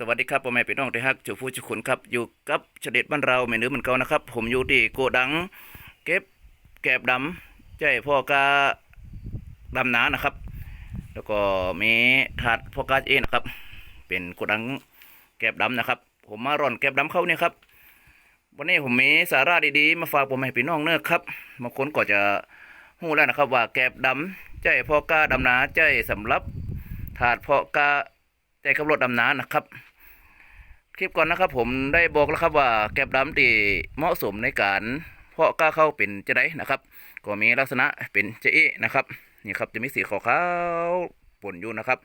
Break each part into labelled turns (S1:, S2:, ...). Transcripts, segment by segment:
S1: สวัสดีครับพ่อแม่พี่น้องที่ฮักจูผู้จุขุนครับ อยู่กับเฉด็จบ้านเราแม่นื้อเหมือนเก่านะครับ ผมอยู่ที่โกดัง เก็บแกบดำใจพ่อกาดำนานะครับ แล้วก็มีถาดพ่อกาเองนะครับ เป็นโกดังแกบดำนะครับ ผมมาร่อนแกบดำเข้าเนี่ยครับ วันนี้ผมมีสาระดีๆ มาฝากพ่อแม่พี่น้องเนอะครับบางคนก็จะหู้แล้วนะครับ ว่าแกบดำใจพ่อกาดำนาใจสำหรับถาดพาะกาใจขับรถดำน้ำนะครับ คลิปก่อนนะครับผมได้บอกแล้วครับว่าแกบดำที่เหมาะสมในการ เพาะกล้าเข้าเป็นจะได้นะครับ ก็มีลักษณะเป็นเจอีนะครับนี่ครับจะมีสีขาวๆปนอยู่นะครับ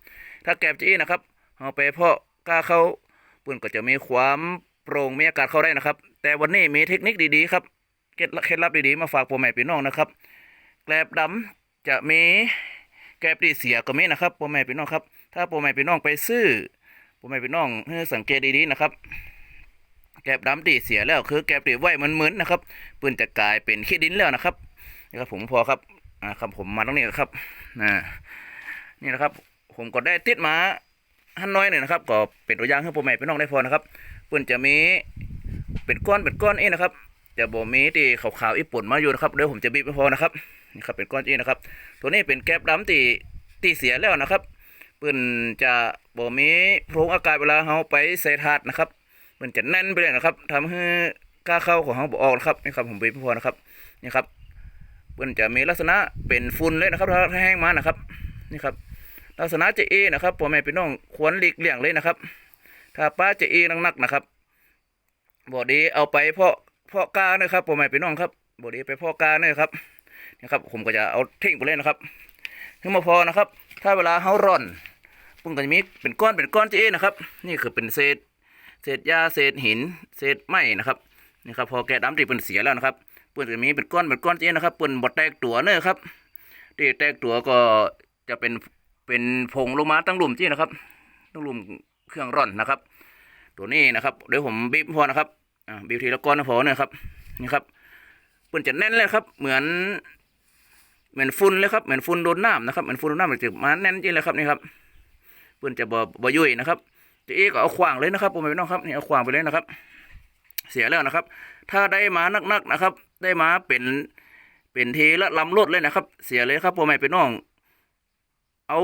S1: ถ้าแกบเจอีนะครับเอาไปเพาะกล้าเข้าปืนก็จะมีความโปร่งมีอากาศเข้าได้นะครับ แต่วันนี้มีเทคนิคดีๆครับเคล็ดลับดีๆมาฝากพ่อแม่พี่น้องนะครับแกลบดำจะมีแกปรีเสียก็มีนะครับพ่อแม่พี่น้องครับ ถ้าพ่อแม่พี่น้องไปซื้อ พ่อแม่พี่น้องให้สังเกตดีๆนะครับ แกบดำตีเสียแล้วคือ แกบตีไว้มันเหมือนนะครับปืนจะกลายเป็นขี้ดินแล้วนะครับนี่ครับผมพอครับอ่าครับผมมาตรงนี้ครับอ่านี่นะครับ ผมก็ได้ติดมาหันน้อยหน่อยนะครับ ก็เป็นตัวอย่างให้พ่อแม่พี่น้องได้พอนะครับปืนจะมีเป็นก้อนเป็นก้อนเองนะครับจะบ่มีตีขาวๆอีปุ่นมาอยู่นะครับเดี๋ยวผมจะบีบไปพอนะครับนี่ครับเป็นก้อนเองนะครับ ตัวนี้เป็นแก๊บดำตีตีเสียแล้วนะครับ เปื่นจะบ่มีโพรงอากาศเวลาเฮาไปใส่ถาดนะครับเปื่นจะแน่นไปเลยนะครับทำให้ก้าเข้าของเฮาบ่ออกนะครับนี่ครับผมบีบไปพอนะครับนี่ครับเปื่นจะมีลักษณะเป็นฝุ่นเลยนะครับถ้าแห้งมานะครับนี่ครับ ลักษณะจะเอนะครับพ่อแม่พี่น้องควรหลีกเลี่ยงเลยนะครับ ถ้าป้าจะเอนักๆนะครับบ่ดีเอาไปเพาะเพาะกานะครับพ่อแม่พี่น้องครับบ่ดีไปเพาะกาเนี่ยครับนะครับ ผมก็จะเอาทิ้งไปเลยนะครับขึ้นมาพอนะครับ ถ้าเวลาเขาร่อน ปุ่มก็จะมีเป็นก้อนเป็นก้อนเจ๊นะครับ นี่คือเป็นเศษ เศษหญ้าเศษหิน เศษไม้นะครับนี่ครับพอแกะดำที่เป็นเสียแล้วนะครับปืนก็จะมีเป็นก้อนเป็นก้อนเจ๊นะครับปืนบดแตกตัวเนอะครับที่แตกตัวก็จะเป็นเป็นผงลงมาตั้งหลุมเจ๊นะครับตั้งหลุมเครื่องร่อนนะครับ ตัวนี้นะครับเดี๋ยวผมบีบพอนะครับอ่าบีบทีละก้อนนะพอเนอะครับนี่ครับปืนจะแน่นเลยครับ เหมือนเหมือนฝุ่นเลยครับเหมือนฝุ่นโดนน้ำนะครับเหมือนฝุ่นโดนน้ำมันจะมาแน่นจริงเลยครับนี่ครับ ปืนจะบ่บ่ยุ่ยนะครับจะเอกก็เอาขวางเลยนะครับผมไม่น้องครับนี่เอาขวางไปเลยนะครับ เสียแล้วนะครับ ถ้าได้มานักๆนะครับ ได้มาเป็นเป็นเทละลำรถเลยนะครับ เสียเลยครับผมไม่เป็นน้อง เอา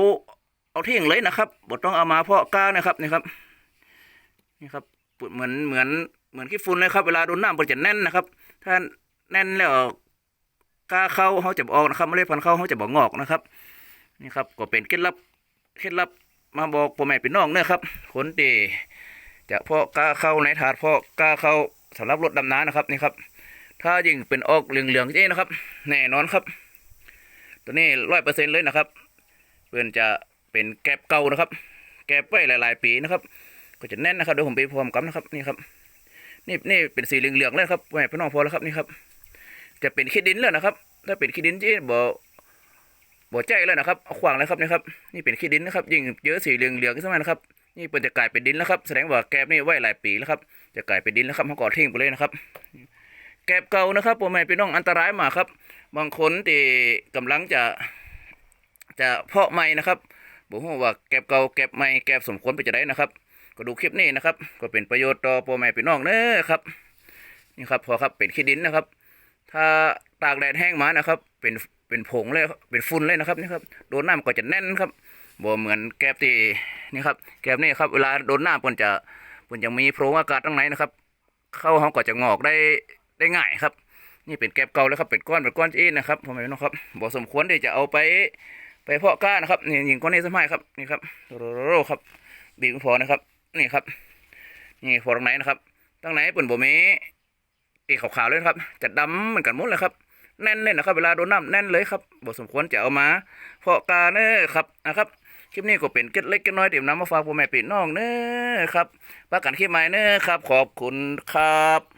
S1: เอาเทิ้งเลยนะครับบ่ต้องเอามาเพาะกล้านะครับนี่ครับนี่ครับเหมือนเหมือนเหมือนขี้ฝุ่นเลยครับเวลาโดนน้ำมันจะแน่นนะครับ ถ้าแน่นแล้วกล้าเข้าเขาจะบออกนะครับเมล็ดพันเข้าเขาจะบอกงอกนะครับ นี่ครับก็เป็นเคล็ดลับเคล็ดลับ มาบอกพ่อแม่พี่น้องเนอะครับคนที่จะเพาะกล้าเข้าในถาดเพาะกล้าเข้าสำหรับรถดำน้ำนะครับนี่ครับ ถ้ายิ่งเป็นออกเหลืองๆเจ๊นะครับ แน่นอนครับ ตัวนี้ร้อยเปอร์เซ็นต์เลยนะครับเพื่อนจะเป็นแกบเก่านะครับ แกบไว้หลาย ๆ ปีนะครับ ก็จะแน่นนะครับเดี๋ยวผมไปพร้อมกันนะครับนี่ครับ นี่นี่เป็นสีเหลืองๆเลยครับแม่พี่น้องพอแล้วครับนี่ครับ จะเป็นขี้ดินแล้วนะครับ ถ้าเป็นขี้ดินที่บ่ บ่ใจแล้วนะครับเอาขวางแล้วครับนี่ครับ นี่เป็นขี้ดินนะครับ ยิ่งเยอะสีเหลืองเหลืองขึ้นมานะครับ นี่เป็นจะกลายเป็นดินแล้วครับ แสดงว่าแกบนี่ไว้หลายปีแล้วครับ จะกลายเป็นดินแล้วครับเขาก่อทิ้งไปเลยนะครับ แกบเก่านะครับพ่อแม่พี่น้องอันตรายมากครับ บางคนที่กำลังจะ จะเพาะใหม่นะครับบอกว่าแกบเก่าแกบใหม่แกบสมควรไปจะได้นะครับ ก็ดูคลิปนี้นะครับ ก็เป็นประโยชน์ต่อพ่อแม่พี่น้องเนอครับ นี่ครับพอครับเป็นขี้ดินนะครับ ถ้าตากแดดแห้งมานะครับ เป็น เป็นผงเลยเป็นฝุ่นเลยนะครับนี่ครับโดนน้ำก็จะแน่นครับบ่เหมือนแกบที่นี่ครับแกบนี่ครับเวลาโดนน้ำมันจะมันจะมีโพรงอากาศตรงไหนนะครับ เข้าเขาก็จะงอกได้ได้ง่ายครับ นี่เป็นแกบเก่าแล้วครับเป็นก้อนเป็นก้อนจีนนะครับผมไม่รู้ครับบ่สมควรที่จะเอาไปไปเพาะก้านะครับนี่ยิงก้อนนี้สมัยครับนี่ครับโรครับบีบพอนะครับ นี่ครับ นี่พอตรงไหนนะครับตรงไหนเปิ่นบ่มีตีขาวๆเลยนะครับจะดำเหมือนกันหมดเลยครับ แน่นๆนะครับ เวลาโดนน้ำแน่นเลยครับบทสมควรจะเอามาเพาะกาเนอครับนะครับคลิปนี้ก็เป็นเก็ดเล็กเก็ดน้อยเตรียมน้ำมาฝากพ่อแม่พี่น้องเนอครับประกันคลิปใหม่เนอครับ ขอบคุณครับ